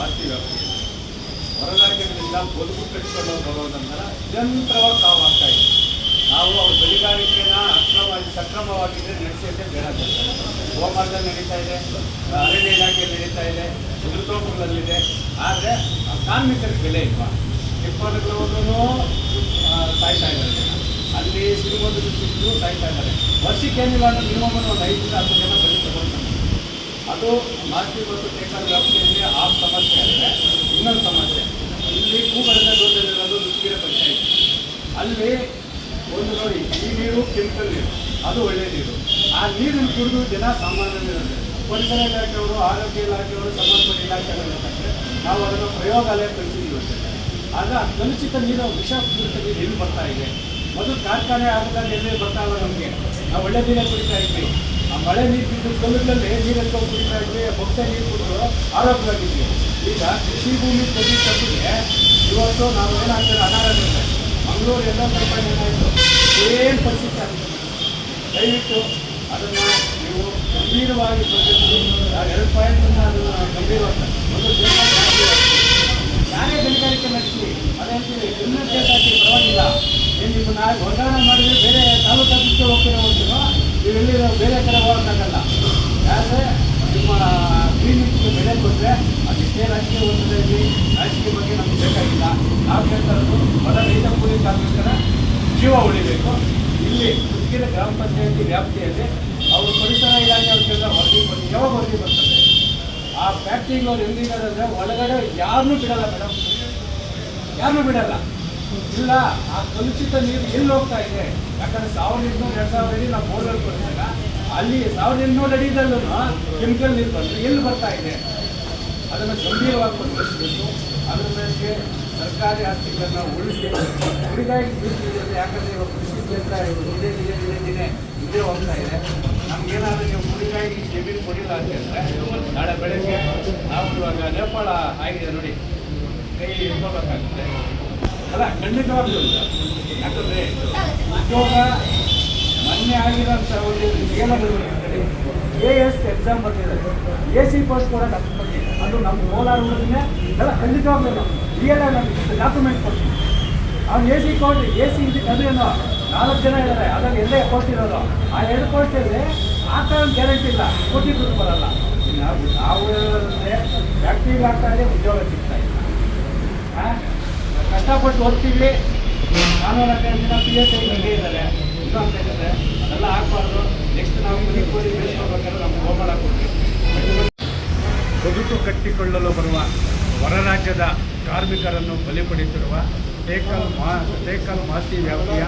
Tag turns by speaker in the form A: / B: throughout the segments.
A: ಮಾಸ್ತಿ ವ್ಯಾಪ್ತಿ ಹೊರರಾಜ್ಯಗಳಿಂದ ಬದುಕು ಕಟ್ಟಿಕೊಂಡು ಬರೋದಂದ್ರೆ ನಿರಂತರವಾಗಿ ಆಗ್ತಾ ಇದೆ. ನಾವು ಅವ್ರ ಗಣಿಗಾರಿಕೆನ ಅಕ್ರಮವಾಗಿ ಸಕ್ರಮವಾಗಿದ್ದರೆ ನಡೆಸಿದ್ದೆ ಬೇಡ ಗೋಮಾರ್ಗದಲ್ಲಿ ನಡೀತಾ ಇದೆ ಅರಣ್ಯ ಇಲಾಖೆಯಲ್ಲಿ ನಡೀತಾ ಇದೆ ಉದುರ್ತೋಪುಗಳಲ್ಲಿದೆ ಆದರೆ ಕಾರ್ಮಿಕರಿಗೆ ಬೆಲೆ ಇಲ್ವಾ ಹೆಬ್ಬಾಳುಗಳವರೂ ಸಾಯ್ತಾ ಇದ್ದಾರೆ. ಅಲ್ಲಿ ಸಿನಿಮಾದಲ್ಲಿ ಸಿಕ್ಕರು ಸಾಯ್ತಾ ಇದ್ದಾರೆ. ವರ್ಷಕ್ಕೆ ಏನಿಲ್ಲ ಅಂದ್ರೆ ಮಿನಿಮಮ್ ಒಂದು ಐದರಿಂದ ಹತ್ತು ಜನ ಅದು ಮಾಸ್ತಿ ಮತ್ತು ಟೇಕಲ್ ವ್ಯಾಪ್ತಿಯಲ್ಲಿ ಆ ಸಮಸ್ಯೆ ಅಂದರೆ ಇನ್ನೊಂದು ಸಮಸ್ಯೆ, ಇಲ್ಲಿ ಕೂಗಡದ ದೂರದಲ್ಲಿರೋದು ನುಗ್ಗಿರ ಪಂಚಾಯಿತಿ. ಅಲ್ಲಿ ಒಂದು ನೋಡಿ, ಈ ನೀರು ಕೆಮಿಕಲ್ ನೀರು, ಅದು ಒಳ್ಳೆಯ ನೀರು. ಆ ನೀರನ್ನು ಕುಡಿದು ಜನ ಸಾಮಾನ್ಯರಿದ್ದಾರೆ ಪರಿಸರ ಇಲಾಖೆಯವರು, ಆರೋಗ್ಯ ಇಲಾಖೆಯವರು, ಸಂಬಂಧಪಟ್ಟ ಇಲಾಖೆಗಳು ಅಂತಂದರೆ ನಾವು ಅದನ್ನು ಪ್ರಯೋಗಾಲಯ ಕಳಿಸಿದ್ದೀವಿ ಅಂತ ಆಗ ಕಲುಷಿತ ನೀರು, ವಿಷಪೂರಿತ ನೀರು ಎಲ್ಲಿ ಬರ್ತಾ ಇದೆ? ಮೊದಲು ಕಾರ್ಖಾನೆ ಆಗದಾಗ ಎಲ್ಲಿ ಇಲ್ಲ ನಮಗೆ? ನಾವು ಒಳ್ಳೆ ನೀರೇ ಕುಡಿತಾ ಇದ್ವಿ. ಮಳೆ ನೀರು ಬಿದ್ದು ಕಲ್ಲುಗಳಲ್ಲಿ ನೀರು ಎತ್ಕೊಂಡು ಕುಡಿತಾ ಇದ್ವಿ ಭಕ್ತ ನೀರು ಕುಡಿದು ಆರೋಗ್ಯವಾಗಿದ್ವಿ ಈಗ ಕೃಷಿ ಭೂಮಿ ಪ್ರತಿ ತಪ್ಪಿಗೆ ಇವತ್ತು ನಾವು ಏನಾಗ್ತದೆ ಅನಾರೋಗ್ಯ ಮಂಗಳೂರು ಎಲ್ಲ ಸ್ವಲ್ಪ ಏನಾಯಿತು ಏನು ಪರಿಸ್ಥಿತಿ ಆಗ್ತದೆ ದಯವಿಟ್ಟು ಅದನ್ನು ನೀವು ಗಂಭೀರವಾಗಿ ಆ ಎರಡು ಪಾಯಿಂಟನ್ನು ಅದನ್ನು ಗಂಭೀರವಾಗಿ ಒಂದು ನಾನೇ ಗಣಿಗಾರಿಕೆ ನಡೆಸಿ ಅದೇ ಕೇಸ್ ಹಾಕಿ ಪರವಾಗಿಲ್ಲ. ಏನು ನಿಮ್ಮನ್ನ ಹೊರಗಾಣ ಮಾಡಿದ್ರೆ ಬೇರೆ ತಾಲೂಕು ಆಫೀಸ್ಗೆ ಹೋಗ್ತಿರೋ ನೀವು ಎಲ್ಲಿರೋ ಬೇರೆ ಯಾಕಂದರೆ ನಿಮ್ಮ ಕ್ಲಿನಿಕ್ ಬೆಳೆ ಕೊಟ್ಟರೆ ಅದಿಷ್ಟೇ ರಾಜಕೀಯ ಓದಿದಲ್ಲಿ ರಾಜಕೀಯ ಬಗ್ಗೆ ನಮಗೆ ಬೇಕಾಗಿಲ್ಲ. ನಾವು ಕೇಳ್ತಾ ಇರೋದು, ಬಡ ರೈತ ಕೂಲಿ ಕಾರ್ಮಿಕರ ಜೀವ ಉಳಿಬೇಕು. ಇಲ್ಲಿ ಮುಸ್ಕಿರ ಗ್ರಾಮ ಪಂಚಾಯತಿ ವ್ಯಾಪ್ತಿಯಲ್ಲಿ ಅವರು ಪರಿಸರ ಇಲಾಖೆ ಅವ್ರ ಕೆಲಸ ವರದಿ ಬಂದು ಯಾವಾಗ ವರದಿ ಬರ್ತದೆ? ಆ ಫ್ಯಾಕ್ಟ್ರಿಗೆ ಹೆಂಗಿದ್ದಾರೆ ಅಂದರೆ ಒಳಗಡೆ ಯಾರನ್ನೂ ಬಿಡಲ್ಲ ಮೇಡಮ್ ಯಾರನ್ನೂ ಬಿಡಲ್ಲ. ಇಲ್ಲ, ಆ ಕಲುಷಿತ ನೀರು ಎಲ್ಲಿ ಹೋಗ್ತಾ ಇದೆ? ಯಾಕಂದ್ರೆ ಸಾವಿರದ ಎಂಟುನೂರು ಎರಡು ಸಾವಿರ ನಾವು ಬೋರ್ವೆಲ್ ಕೊಡಿಸಿದಾಗ ಅಲ್ಲಿ ಸಾವಿರದ ಎಂಟುನೂರು ಅಡಿದಲ್ಲೂ ಕೆಮಿಕಲ್ ನೀರು ಬಂದರೆ ಎಲ್ಲಿ ಬರ್ತಾ ಇದೆ? ಅದನ್ನು ಗಂಭೀರವಾಗಿ ಪರಿಗಣಿಸಬೇಕು ಅದರ ಮೇಲೆ ಸರ್ಕಾರಿ ಆಸ್ತಿಗಳನ್ನು ಉಳಿಸಿ ಉಳಿದಾಗಿ ಬೀಳ್ತಿದೆ ಯಾಕಂದರೆ ಇವಾಗ ಕೃಷಿ ಇವಾಗ ಇದೇ ದಿನೇ ದಿನೇ ದಿನೇ ಇದೇ ಹೋಗ್ತಾ ಇದೆ. ನಮಗೇನಾದರೂ ನೀವು ಉಳಿದಾಗಿ ಜಮೀನು ಕೊಡಿಲ್ಲ ಅಂತಂದರೆ ನಾಳೆ ಬೆಳಗ್ಗೆ ನಾವು ಇವಾಗ ನೇಪಾಳ ಆಗಿದೆ ನೋಡಿ. ಕೈ ಇಟ್ಕೋಬೇಕಾಗುತ್ತೆ ಅಲ್ಲ, ಖಂಡಿತವಾಗ್ಲೂ. ಯಾಕಂದರೆ ಉದ್ಯೋಗ ಮೊನ್ನೆ ಆಗಿರೋಂಥ ಒಂದು ಎ ಎಸ್ ಎಕ್ಸಾಮ್ ಬರ್ತಿದ್ದಾರೆ ಎ ಸಿ ಪೋಸ್ಟ್ ಕೂಡ ಡಾಕ್ಟರ್ ಅದು ನಮ್ಮ ಕೋಲಾರ ಊರಿನೇ ಎಲ್ಲ ಖಂಡಿತವಾಗ್ಲೂ ನಾವು. ರಿಯಲ್ ಆಗಿ ಡಾಕ್ಯುಮೆಂಟ್ ಕೊಡ್ತೀವಿ. ಅವ್ನು ಎ ಸಿ ಕೊಡ್ರಿ. ಎ ಸಿ ಇದು ಅದೇನೋ ನಾಲ್ಕು ಜನ ಇದ್ದಾರೆ ಅದ್ರಲ್ಲಿ ಎಲ್ಲೇ ಪೋಸ್ಟ್ ಇರೋದು? ಆ ಎರಡು ಪೋಸ್ಟಲ್ಲಿ ಆ ಥರ ಗ್ಯಾರಂಟಿ ಇಲ್ಲ. ಕೋಟಿ ದುಡ್ಡು ಬರಲ್ಲ. ನಾವು ನಾವು ಫ್ಯಾಕ್ಟ್ರಿಗೆ ಆಗ್ತಾ ಇದೆ ಉದ್ಯೋಗ ಸಿಗ್ತಾ ಇಲ್ಲ. ಕಷ್ಟಪಟ್ಟು ಓದ್ತೀವಿ. ಕಾನೂನು ಜನ ಪಿ ಎಸ್ ಐ ಇದ್ದಾರೆ. ಅಂತ ಅದೆಲ್ಲ ನೆಕ್ಸ್ಟ್ ನಾವು ಮನೆ ಕೋರಿ ಬೆಳೆಸ್ಕೋಬೇಕಾದ್ರೆ ನಮ್ಗೆ ಬದುಕು ಕಟ್ಟಿಕೊಳ್ಳಲು ಬರುವ ಹೊರ ರಾಜ್ಯದ ಕಾರ್ಮಿಕರನ್ನು ಬಲಿ ಪಡೆಯುತ್ತಿರುವ ಟೇಕಲ್ ಮಾ ಟೇಕಲ್ ಮಾಸ್ತಿ ವ್ಯಾಪ್ತಿಯ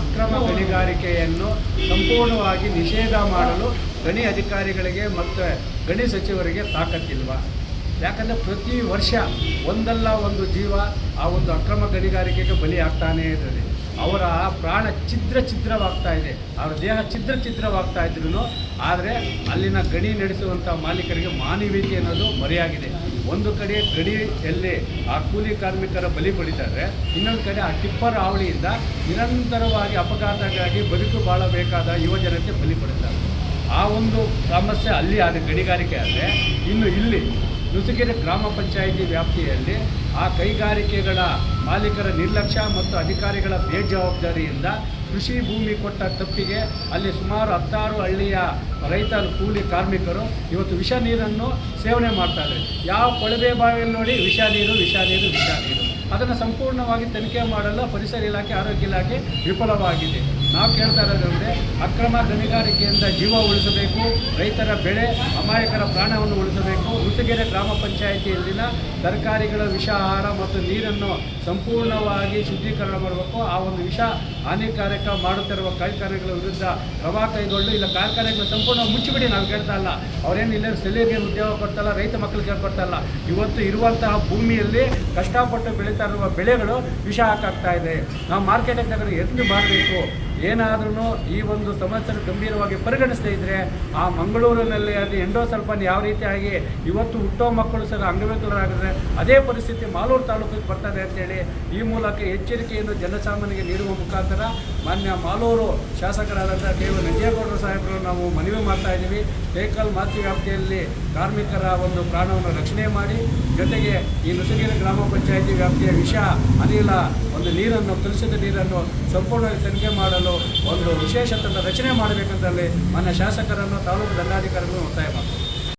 A: ಅಕ್ರಮ ಗಣಿಗಾರಿಕೆಯನ್ನು ಸಂಪೂರ್ಣವಾಗಿ ನಿಷೇಧ ಮಾಡಲು ಗಣಿ ಅಧಿಕಾರಿಗಳಿಗೆ ಮತ್ತು ಗಣಿ ಸಚಿವರಿಗೆ ತಾಕತ್ತಿಲ್ವ? ಯಾಕಂದರೆ ಪ್ರತಿ ವರ್ಷ ಒಂದಲ್ಲ ಒಂದು ಜೀವ ಆ ಒಂದು ಅಕ್ರಮ ಗಣಿಗಾರಿಕೆಗೆ ಬಲಿ ಆಗ್ತಾನೇ ಇರ್ತದೆ ಅವರ ಪ್ರಾಣ ಛಿದ್ರ ಛಿದ್ರವಾಗ್ತಾ ಇದೆ. ಅವರ ದೇಹ ಛಿದ್ರ ಛಿದ್ರವಾಗ್ತಾ ಇದ್ರು ಆದರೆ ಅಲ್ಲಿನ ಗಣಿ ನಡೆಸುವಂಥ ಮಾಲೀಕರಿಗೆ ಮಾನವೀಯತೆ ಅನ್ನೋದು ಮರೆಯಾಗಿದೆ. ಒಂದು ಕಡೆ ಗಡಿಯಲ್ಲಿ ಆ ಕೂಲಿ ಕಾರ್ಮಿಕರ ಬಲಿ ಪಡಿತಾರೆ, ಇನ್ನೊಂದು ಕಡೆ ಆ ಟಿಪ್ಪರ್ ಹಾವಳಿಯಿಂದ ನಿರಂತರವಾಗಿ ಅಪಘಾತಕ್ಕಾಗಿ ಬದುಕು ಬಾಳಬೇಕಾದ ಯುವಜನತೆ ಬಲಿ ಪಡಿತಾರೆ ಆ ಒಂದು ಸಮಸ್ಯೆ ಅಲ್ಲಿ ಆದ ಗಣಿಗಾರಿಕೆ ಆದರೆ, ಇನ್ನು ಇಲ್ಲಿ ನುಸುಗೆರೆ ಗ್ರಾಮ ಪಂಚಾಯಿತಿ ವ್ಯಾಪ್ತಿಯಲ್ಲಿ ಆ ಕೈಗಾರಿಕೆಗಳ ಮಾಲೀಕರ ನಿರ್ಲಕ್ಷ್ಯ ಮತ್ತು ಅಧಿಕಾರಿಗಳ ಬೇಜವಾಬ್ದಾರಿಯಿಂದ ಕೃಷಿ ಭೂಮಿ ಕೊಟ್ಟ ತಪ್ಪಿಗೆ ಅಲ್ಲಿ ಸುಮಾರು ಹತ್ತಾರು ಹಳ್ಳಿಯ ರೈತ ಕೂಲಿ ಕಾರ್ಮಿಕರು ಇವತ್ತು ವಿಷ ನೀರನ್ನು ಸೇವನೆ ಮಾಡ್ತಾರೆ ಯಾವ ಕೊಳವೆ ಬಾವಿಯಲ್ಲಿ ನೋಡಿ ವಿಷ ನೀರು ವಿಷ ನೀರು ವಿಷ ನೀರು. ಅದನ್ನು ಸಂಪೂರ್ಣವಾಗಿ ತನಿಖೆ ಮಾಡಲು ಪರಿಸರ ಇಲಾಖೆ, ಆರೋಗ್ಯ ಇಲಾಖೆ ವಿಫಲವಾಗಿದೆ. ನಾವು ಕೇಳ್ತಾ ಇರೋದಂದರೆ ಅಕ್ರಮ ಗಣಿಗಾರಿಕೆಯಿಂದ ಜೀವ ಉಳಿಸಬೇಕು, ರೈತರ ಬೆಳೆ ಅಮಾಯಕರ ಪ್ರಾಣವನ್ನು ಉಳಿಸಬೇಕು ಉಸುಗೆರೆ ಗ್ರಾಮ ಪಂಚಾಯಿತಿಯಲ್ಲಿನ ತರಕಾರಿಗಳ ವಿಷ ಆಹಾರ ಮತ್ತು ನೀರನ್ನು ಸಂಪೂರ್ಣವಾಗಿ ಶುದ್ಧೀಕರಣ ಮಾಡಬೇಕು. ಆ ಒಂದು ವಿಷ ಹಾನಿಕಾರಕ ಮಾಡುತ್ತಿರುವ ಕಾರ್ಖಾನೆಗಳ ವಿರುದ್ಧ ಕ್ರಮ ಕೈಗೊಂಡು ಇಲ್ಲ, ಕಾರ್ಖಾನೆಗಳು ಸಂಪೂರ್ಣ ಮುಚ್ಚಿಬಿಡಿ, ನಾವು ಕೇಳ್ತಾ ಇಲ್ಲ. ಅವರೇನು ಇಲ್ಲ ಸ್ಥಳೀಯರಿಗೆ ಉದ್ಯೋಗ ಕೊಡ್ತಲ್ಲ ರೈತ ಮಕ್ಕಳಿಗೆ ಕೊಡ್ತಲ್ಲ ಇವತ್ತು ಇರುವಂತಹ ಭೂಮಿಯಲ್ಲಿ ಕಷ್ಟಪಟ್ಟು ಬೆಳೀತಾ ಇರುವ ಬೆಳೆಗಳು ವಿಷ ಹಾಕಾಗ್ತಾ ಇದೆ. ನಾವು ಮಾರ್ಕೆಟಿಗೆ ತಗೊಂಡು ಎತ್ತು ಮಾಡಬೇಕು
B: ಏನಾದ್ರೂ ಈ ಒಂದು ಸಮಸ್ಯೆಯನ್ನು ಗಂಭೀರವಾಗಿ ಪರಿಗಣಿಸದೇ ಇದ್ದರೆ ಆ ಮಂಗಳೂರಿನಲ್ಲಿ ಅದು ಎಂಡೋಸಲ್ಫಾನ್ ಯಾವ ರೀತಿಯಾಗಿ ಇವತ್ತು ಹುಟ್ಟೋ ಮಕ್ಕಳು ಸಹ ಅಂಗವಿಕಲರಾಗಿದ್ರೆ ಅದೇ ಪರಿಸ್ಥಿತಿ ಮಾಲೂರು ತಾಲೂಕಿಗೆ ಬರ್ತದೆ ಅಂತೇಳಿ ಈ ಮೂಲಕ ಎಚ್ಚರಿಕೆಯನ್ನು ಜನಸಾಮಾನ್ಯರಿಗೆ ನೀಡುವ ಮುಖಾಂತರ ಮಾನ್ಯ ಮಾಲೂರು ಶಾಸಕರಾದಂಥ ಕೆ ನಂಜೇಗೌಡರು ಸಾಹೇಬರು ನಾವು ಮನವಿ ಮಾಡ್ತಾ ಇದ್ದೀವಿ. ಟೇಕಲ್ ಮಾತಿ ವ್ಯಾಪ್ತಿಯಲ್ಲಿ ಕಾರ್ಮಿಕರ ಒಂದು ಪ್ರಾಣವನ್ನು ರಕ್ಷಣೆ ಮಾಡಿ ಜೊತೆಗೆ ಈ ನುಸಗಿರಿ ಗ್ರಾಮ ಪಂಚಾಯಿತಿ ವ್ಯಾಪ್ತಿಯ ವಿಷ ಅನಿಲ ಒಂದು ನೀರನ್ನು, ಕಲುಷಿತ ನೀರನ್ನು ಸಂಪೂರ್ಣವಾಗಿ ತನಿಖೆ ಮಾಡಲು ಒಂದು ವಿಶೇಷ ತಂಡ ರಚನೆ ಮಾಡಬೇಕಂತಲ್ಲಿ ಮಾನ್ಯ ಶಾಸಕರನ್ನು, ತಾಲೂಕು ದಂಡಾಧಿಕಾರಿಗಳನ್ನು ಒತ್ತಾಯ ಮಾಡ್ತಾರೆ